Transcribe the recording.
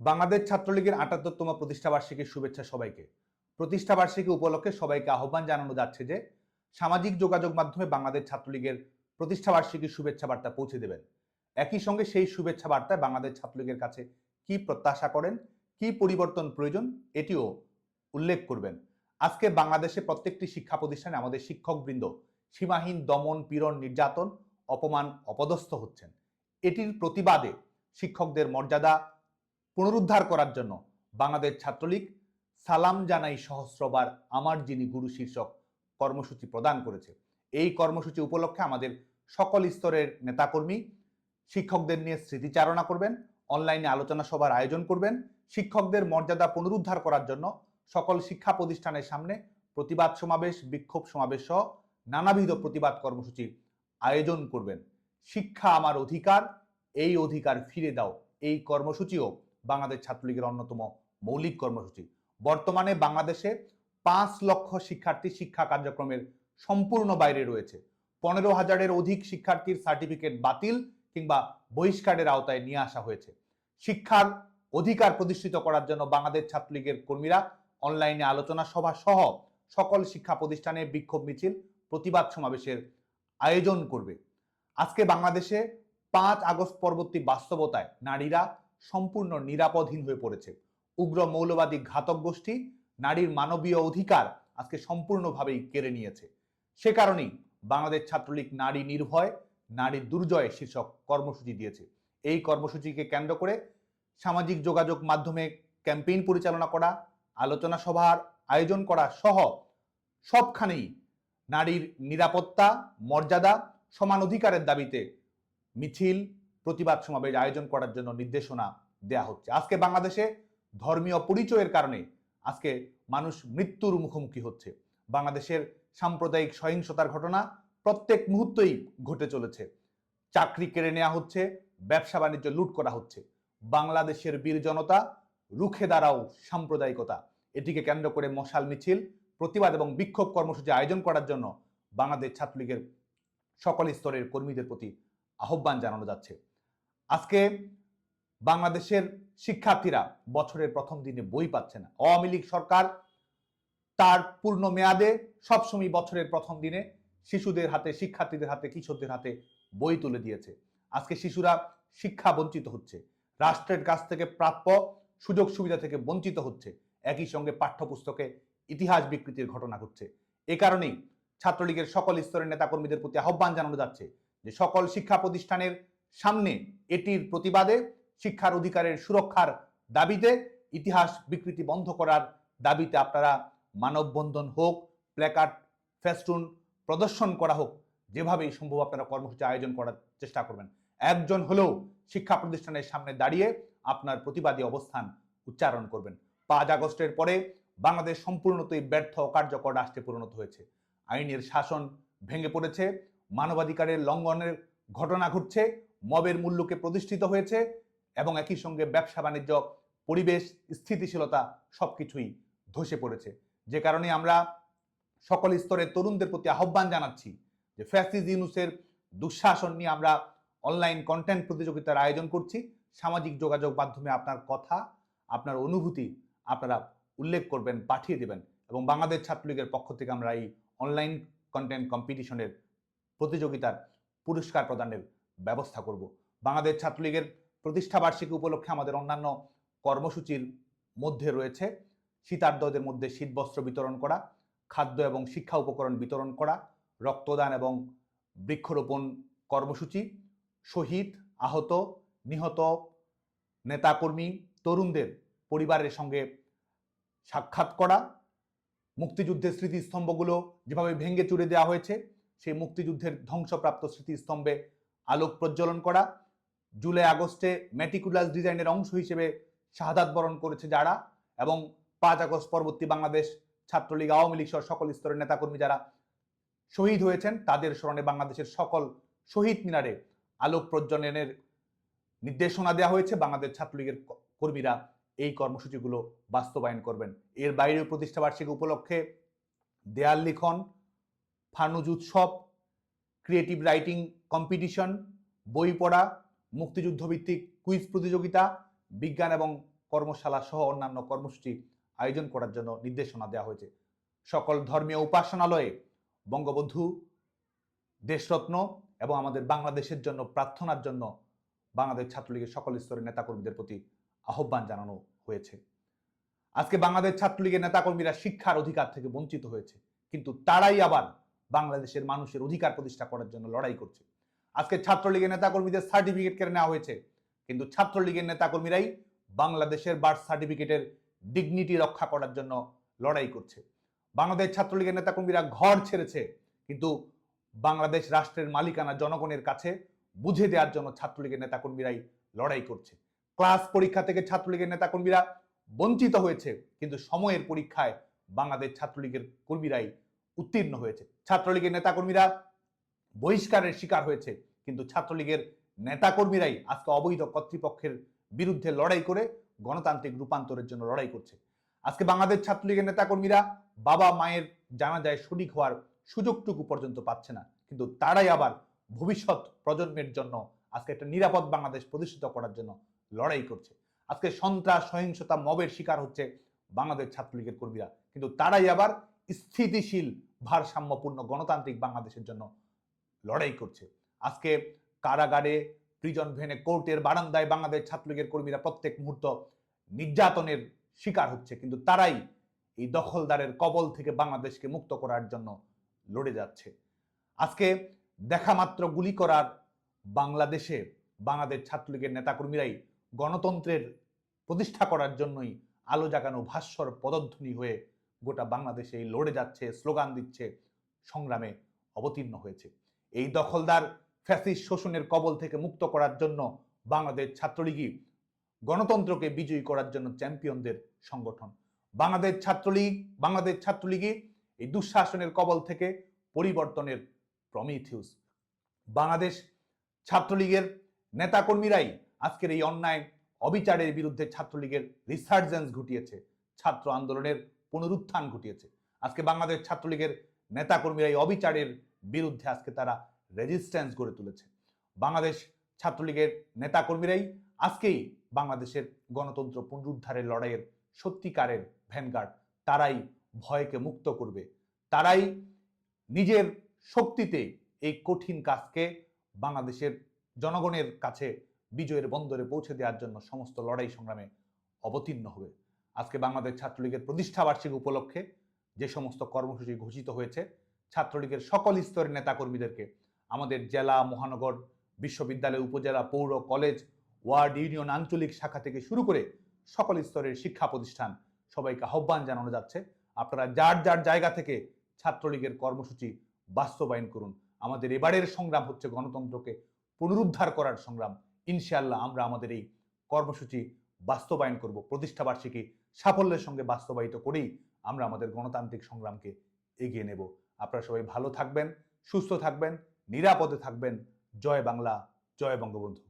বাংলাদেশ ছাত্রলীগের আটাত্তরতম প্রতিষ্ঠাবার্ষিকীর শুভেচ্ছা সবাইকে। প্রতিষ্ঠাবার্ষিকী উপলক্ষে সবাইকে আহ্বান জানানো যাচ্ছে যে সামাজিক যোগাযোগ মাধ্যমে বাংলাদেশ ছাত্রলীগের প্রতিষ্ঠাবার্ষিকীর শুভেচ্ছা বার্তা পৌঁছে দেবেন। একই সঙ্গে সেই শুভেচ্ছা বার্তায় বাংলাদেশ ছাত্রলীগের কাছে কি প্রত্যাশা করেন, কি পরিবর্তন প্রয়োজন, এটিও উল্লেখ করবেন। আজকে বাংলাদেশে প্রত্যেকটি শিক্ষা প্রতিষ্ঠানে আমাদের শিক্ষকবৃন্দ সীমাহীন দমন, পীড়ন, নির্যাতন, অপমান, অপদস্থ হচ্ছেন। এটির প্রতিবাদে শিক্ষকদের মর্যাদা পুনরুদ্ধার করার জন্য বাংলাদেশ ছাত্রলীগ সালাম জানাই সহস্রবার আমার যিনি গুরু শীর্ষক কর্মসূচি প্রদান করেছে। এই কর্মসূচি উপলক্ষে আমাদের সকল স্তরের নেতাকর্মী শিক্ষকদের নিয়ে স্মৃতিচারণা করবেন, অনলাইনে আলোচনা সভার আয়োজন করবেন, শিক্ষকদের মর্যাদা পুনরুদ্ধার করার জন্য সকল শিক্ষা প্রতিষ্ঠানের সামনে প্রতিবাদ সমাবেশ, বিক্ষোভ সমাবেশ সহ নানাবিধ প্রতিবাদ কর্মসূচি আয়োজন করবেন। শিক্ষা আমার অধিকার, এই অধিকার ফিরে দাও। এই কর্মসূচিও বাংলাদেশ ছাত্রলীগের অন্যতম মৌলিক কর্মসূচি। বর্তমানে বাংলাদেশে পাঁচ লক্ষ শিক্ষার্থী শিক্ষা কার্যক্রমের সম্পূর্ণ বাইরে রয়েছে। পনেরো হাজারের অধিক শিক্ষার্থীর সার্টিফিকেট বাতিল কিংবা বহিষ্কারের আওতায় নিয়ে আসা হয়েছে। শিক্ষার অধিকার প্রতিষ্ঠিত করার জন্য বাংলাদেশ ছাত্রলীগের কর্মীরা অনলাইনে আলোচনা সভা সহ সকল শিক্ষা প্রতিষ্ঠানে বিক্ষোভ মিছিল, প্রতিবাদ সমাবেশের আয়োজন করবে। আজকে বাংলাদেশে পাঁচ আগস্ট পরবর্তী বাস্তবতায় নারীরা সম্পূর্ণ নিরাপদহীন হয়ে পড়েছে। উগ্র মৌলবাদী ঘাতক গোষ্ঠী নারীর মানবীয় অধিকার আজকে সম্পূর্ণভাবেই কেড়ে নিয়েছে। সে কারণেই বাংলাদেশ ছাত্রলীগ নারী নির্ভয়, নারী দুর্জয় শীর্ষক কর্মসূচি দিয়েছে। এই কর্মসূচিকে কেন্দ্র করে সামাজিক যোগাযোগ মাধ্যমে ক্যাম্পেইন পরিচালনা করা, আলোচনা সভার আয়োজন করা সহ সবখানেই নারীর নিরাপত্তা, মর্যাদা, সমান অধিকারের দাবিতে মিছিল প্রতিবাদ সমাবেশ আয়োজন করার জন্য নির্দেশনা দেয়া হচ্ছে। আজকে বাংলাদেশে ধর্মীয় পরিচয়ের কারণে আজকে মানুষ মৃত্যুর মুখোমুখি হচ্ছে। বাংলাদেশের সাম্প্রদায়িক সহিংসতার ঘটনা প্রত্যেক মুহূর্তেই ঘটে চলেছে। চাকরি কেড়ে নেওয়া হচ্ছে, ব্যবসা বাণিজ্য লুট করা হচ্ছে। বাংলাদেশের বীর জনতা, রুখে দাঁড়াও সাম্প্রদায়িকতা। এটিকে কেন্দ্র করে মশাল মিছিল, প্রতিবাদ এবং বিক্ষোভ কর্মসূচি আয়োজন করার জন্য বাংলাদেশ ছাত্রলীগের সকল স্তরের কর্মীদের প্রতি আহ্বান জানানো যাচ্ছে। আজকে বাংলাদেশের শিক্ষার্থীরা বছরের প্রথম দিনে বই পাচ্ছে না। আওয়ামী লীগ সরকার তার পূর্ণ মেয়াদে সবসময় বছরের প্রথম দিনে শিশুদের হাতে, শিক্ষার্থীদের হাতে কিশোরদের হাতে বই তুলে দিয়েছে। আজকে শিশুরা শিক্ষা বঞ্চিত হচ্ছে। রাষ্ট্রের কাছ থেকে প্রাপ্য সুযোগ সুবিধা থেকে বঞ্চিত হচ্ছে। একই সঙ্গে পাঠ্যপুস্তকে ইতিহাস বিকৃতির ঘটনা ঘটছে। এ কারণেই ছাত্রলীগের সকল স্তরের নেতাকর্মীদের প্রতি আহ্বান জানানো যাচ্ছে যে সকল শিক্ষা প্রতিষ্ঠানের সামনে এটির প্রতিবাদে শিক্ষার অধিকারের সুরক্ষার দাবিতে ইতিহাস বিকৃতি বন্ধ করার দাবিতে আপনারা মানববন্ধন হোক, প্ল্যাকার্ড, ফেস্টুন প্রদর্শন করা হোক, যেভাবেই সম্ভব আপনারা কর্মসূচি আয়োজন করার চেষ্টা করবেন। একজন হলেও শিক্ষা প্রতিষ্ঠানের সামনে দাঁড়িয়ে আপনার প্রতিবাদী অবস্থান উচ্চারণ করবেন। পাঁচ আগস্টের পরে বাংলাদেশ সম্পূর্ণতই ব্যর্থ কার্যকর রাষ্ট্রে পরিণত হয়েছে। আইনের শাসন ভেঙে পড়েছে, মানবাধিকারের লঙ্ঘনের ঘটনা ঘটছে মবের মূল্যকে প্রতিষ্ঠিত হয়েছে এবং একই সঙ্গে ব্যবসা বাণিজ্য, পরিবেশ, স্থিতিশীলতা সবকিছুই ধসে পড়েছে। যে কারণে আমরা সকল স্তরের তরুণদের প্রতি আহ্বান জানাচ্ছি যে ফ্যাসিজ ইউনুসের দুঃশাসন নিয়ে আমরা অনলাইন কন্টেন্ট প্রতিযোগিতার আয়োজন করছি। সামাজিক যোগাযোগ মাধ্যমে আপনার কথা, আপনার অনুভূতি আপনারা উল্লেখ করবেন, পাঠিয়ে দেবেন এবং বাংলাদেশ ছাত্রলীগের পক্ষ থেকে আমরা এই অনলাইন কন্টেন্ট কম্পিটিশনের প্রতিযোগিতার পুরস্কার প্রদানের ব্যবস্থা করব। বাংলাদেশ ছাত্রলীগের প্রতিষ্ঠাবার্ষিকী উপলক্ষে আমাদের অন্যান্য কর্মসূচির মধ্যে রয়েছে শীতার্ধদের মধ্যে শীতবস্ত্র বিতরণ করা, খাদ্য এবং শিক্ষা উপকরণ বিতরণ করা, রক্তদান এবং বৃক্ষরোপণ কর্মসূচি, শহীদ, আহত, নিহত নেতাকর্মী, তরুণদের পরিবারের সঙ্গে সাক্ষাৎ করা, মুক্তিযুদ্ধের স্মৃতিস্তম্ভগুলো যেভাবে ভেঙে চুরে দেওয়া হয়েছে, সেই মুক্তিযুদ্ধের ধ্বংসপ্রাপ্ত স্মৃতিস্তম্ভে আলোক প্রজ্বলন করা, জুলাই আগস্টে ম্যাটিকুলাস ডিজাইনের অংশ হিসেবে শাহাদাত বরণ করেছে যারা এবং পাঁচ আগস্ট পরবর্তী বাংলাদেশ ছাত্রলীগ, আওয়ামী লীগ সহ সকল স্তরের নেতাকর্মী যারা শহীদ হয়েছেন, তাদের স্মরণে বাংলাদেশের সকল শহীদ মিনারে আলোক প্রজ্বলনের নির্দেশনা দেওয়া হয়েছে। বাংলাদেশ ছাত্রলীগের কর্মীরা এই কর্মসূচিগুলো বাস্তবায়ন করবেন। এর বাইরেও প্রতিষ্ঠাবার্ষিকী উপলক্ষে দেয়াল লিখন, ফানুজ উৎসব ক্রিয়েটিভ রাইটিং কম্পিটিশন বই পড়া, মুক্তিযুদ্ধভিত্তিক কুইজ প্রতিযোগিতা, বিজ্ঞান এবং কর্মশালা সহ অন্যান্য কর্মসূচি আয়োজন করার জন্য নির্দেশনা দেওয়া হয়েছে। সকল ধর্মীয় উপাসনালয়ে বঙ্গবন্ধু, দেশরত্ন এবং আমাদের বাংলাদেশের জন্য প্রার্থনার জন্য বাংলাদেশ ছাত্রলীগের সকল স্তরের নেতাকর্মীদের প্রতি আহ্বান জানানো হয়েছে। আজকে বাংলাদেশ ছাত্রলীগের নেতাকর্মীরা শিক্ষার অধিকার থেকে বঞ্চিত হয়েছে, কিন্তু তারাই আবার বাংলাদেশের মানুষের অধিকার প্রতিষ্ঠা করার জন্য লড়াই করছে। আজকে ছাত্রলীগের নেতাকর্মীদের সার্টিফিকেট কেড়ে নেওয়া হয়েছে। কিন্তু ছাত্রলীগের নেতাকর্মীরাই বাংলাদেশের বার্থ সার্টিফিকেটের ডিগনিটি রক্ষা করার জন্য লড়াই করছে। বাংলাদেশ ছাত্রলীগের নেতাকর্মীরা ঘর ছেড়েছে, কিন্তু বাংলাদেশ রাষ্ট্রের মালিকানা জনগণের কাছে বুঝে দেওয়ার জন্য ছাত্রলীগের নেতাকর্মীরাই লড়াই করছে। ক্লাস পরীক্ষা থেকে ছাত্রলীগের নেতাকর্মীরা বঞ্চিত হয়েছে, কিন্তু সময়ের পরীক্ষায় বাংলাদেশ ছাত্রলীগের কর্মীরাই উত্তীর্ণ হয়েছে। ছাত্রলীগের নেতাকর্মীরা বহিষ্কারের শিকার হয়েছে। কিন্তু ছাত্রলীগের নেতাকর্মীরাই আজকে অবৈধ কর্তৃপক্ষের বিরুদ্ধে লড়াই করে গণতান্ত্রিক রূপান্তরের জন্য লড়াই করছে। আজকে বাংলাদেশ ছাত্রলীগের নেতাকর্মীরা বাবা মায়ের জানা যায় শরিক হওয়ার সুযোগটুকু পর্যন্ত পাচ্ছে না। কিন্তু তারাই আবার ভবিষ্যৎ প্রজন্মের জন্য আজকে একটা নিরাপদ বাংলাদেশ প্রতিষ্ঠিত করার জন্য লড়াই করছে। আজকে সন্ত্রাস, সহিংসতা, মবের শিকার হচ্ছে বাংলাদেশ ছাত্রলীগের কর্মীরা। কিন্তু তারাই আবার স্থিতিশীল, ভারসাম্যপূর্ণ গণতান্ত্রিক বাংলাদেশের জন্য লড়াই করছে। আজকে কারাগারে প্রিজন ভেনে কোর্টের বারান্দায় বাংলাদেশ ছাত্রলীগের কর্মীরা প্রত্যেক মুহূর্ত নির্যাতনের শিকার হচ্ছে, কিন্তু তারাই এই দখলদারের কবল থেকে বাংলাদেশকে মুক্ত করার জন্য লড়ে যাচ্ছে। আজকে দেখা মাত্র গুলি করার বাংলাদেশে বাংলাদেশ ছাত্রলীগের নেতাকর্মীরাই গণতন্ত্রের প্রতিষ্ঠা করার জন্যই আলো জাগানো ভাস্বর পদধ্বনি হয়ে গোটা বাংলাদেশে লড়ে যাচ্ছে, স্লোগান দিচ্ছে, সংগ্রামে অবতীর্ণ হয়েছে। এই দখলদার ফ্যাসিস্ট শোষণের কবল থেকে মুক্ত করার জন্য বাংলাদেশ ছাত্রলীগই গণতন্ত্রকে বিজয়ী করার জন্য চ্যাম্পিয়নদের সংগঠন। বাংলাদেশ ছাত্রলীগ, বাংলাদেশ ছাত্রলীগই এই দুঃশাসনের কবল থেকে পরিবর্তনের প্রমিথিউস। বাংলাদেশ ছাত্রলীগের নেতাকর্মীরাই আজকের এই অন্যায়, অবিচারের বিরুদ্ধে ছাত্রলীগের রিসার্জেন্স ঘটিয়েছে, ছাত্র আন্দোলনের পুনরুত্থান ঘটিয়েছে। আজকে বাংলাদেশ ছাত্রলীগের নেতাকর্মীরা এই অবিচারের বিরুদ্ধে আজকে তারা রেজিস্ট্যান্স গড়ে তুলেছে। বাংলাদেশ ছাত্রলীগের নেতাকর্মীরাই আজকেই বাংলাদেশের গণতন্ত্র পুনরুদ্ধারের লড়াইয়ের সত্যিকারের ভ্যানগার্ড তারাই ভয়কে মুক্ত করবে। তারাই নিজের শক্তিতে এই কঠিন কাজকে বাংলাদেশের জনগণের কাছে বিজয়ের বন্দরে পৌঁছে দেওয়ার জন্য সমস্ত লড়াই সংগ্রামে অবতীর্ণ হবে। আজকে বাংলাদেশ ছাত্রলীগের প্রতিষ্ঠা বার্ষিকী উপলক্ষে যে সমস্ত কর্মসূচি ঘোষিত হয়েছে ছাত্রলীগের সকল স্তরের নেতাকর্মীদেরকে আমাদের জেলা, মহানগর, বিশ্ববিদ্যালয়, উপজেলা, পৌর, কলেজ, ওয়ার্ড, ইউনিয়ন, আঞ্চলিক শাখা থেকে শুরু করে সকল স্তরের শিক্ষা প্রতিষ্ঠান সবাইকে আহ্বান জানানো যাচ্ছে। আপনারা যার যার জায়গা থেকে ছাত্রলীগের কর্মসূচি বাস্তবায়ন করুন। আমাদের এবারের সংগ্রাম হচ্ছে গণতন্ত্রকে পুনরুদ্ধার করার সংগ্রাম। ইনশাআল্লাহ আমরা আমাদের এই কর্মসূচি বাস্তবায়ন করব। প্রতিষ্ঠা বার্ষিকী সাফল্যের সঙ্গে বাস্তবায়িত করেই আমরা আমাদের গণতান্ত্রিক সংগ্রামকে এগিয়ে নেব। আপনারা সবাই ভালো থাকবেন সুস্থ থাকবেন নিরাপদে থাকবেন। জয় বাংলা জয় বঙ্গবন্ধু।